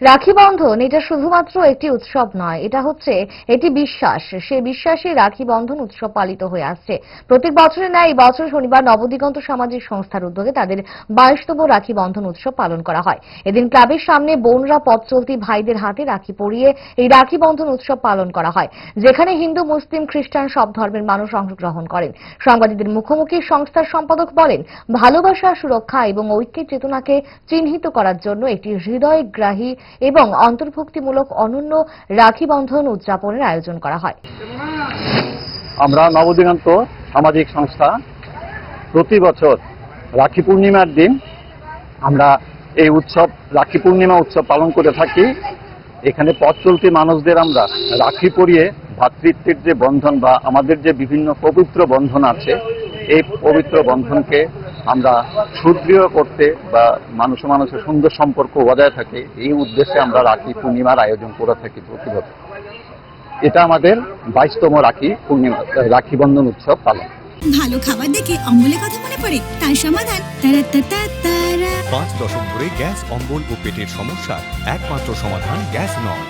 রাখি বন্ধন এটা শুধুমাত্র একটি উৎসব নয়, এটা হচ্ছে এটি বিশ্বাস। সে বিশ্বাসে রাখি বন্ধন উৎসব পালিত হয়ে আসছে। প্রত্যেক বছরের ন্যায় এই বছর শনিবার নবদিগন্ত সামাজিক সংস্থার উদ্যোগে তাদের বাইশতম রাখি বন্ধন উৎসব পালন করা হয়। এদিন ক্লাবের সামনে বোনরা পথ চলতি ভাইদের হাতে রাখি পরিয়ে এই রাখি বন্ধন উৎসব পালন করা হয়, যেখানে হিন্দু, মুসলিম, খ্রিস্টান সব ধর্মের মানুষ অংশগ্রহণ করেন। সাংবাদিকদের মুখোমুখি সংস্থার সম্পাদক বলেন, ভালোবাসা, সুরক্ষা এবং ঐক্যের চেতনাকে চিহ্নিত করার জন্য একটি হৃদয়গ্রাহী এবং অন্তর্ভুক্তিমূলক অনন্য রাখি বন্ধন উদযাপনের আয়োজন করা হয়। আমরা নবদিগন্ত সামাজিক সংস্থা প্রতি বছর রাখি পূর্ণিমার দিন আমরা এই উৎসব, রাখি পূর্ণিমা উৎসব পালন করে থাকি। এখানে পথ চলতি মানুষদের আমরা রাখি পরিয়ে ভ্রাতৃত্বের যে বন্ধন বা আমাদের যে বিভিন্ন পবিত্র বন্ধন আছে, এই পবিত্র বন্ধনকে আমরা সুদৃঢ় করতে বা মানুষ মানুষের সুন্দর সম্পর্ক বজায় থাকে এই উদ্দেশ্যে আমরা রাখি পূর্ণিমার আয়োজন করে থাকি প্রতি বছর এটা আমাদের বাইশতম রাখি পূর্ণিমা রাখি বন্ধন উৎসব পালন। ভালো খাবার দেখে অম্বলের কথা মনে পড়ে তার সমাধান পাঁচ দশক ধরে গ্যাস অম্বল ও পেটের সমস্যার একমাত্র সমাধান গ্যাস নল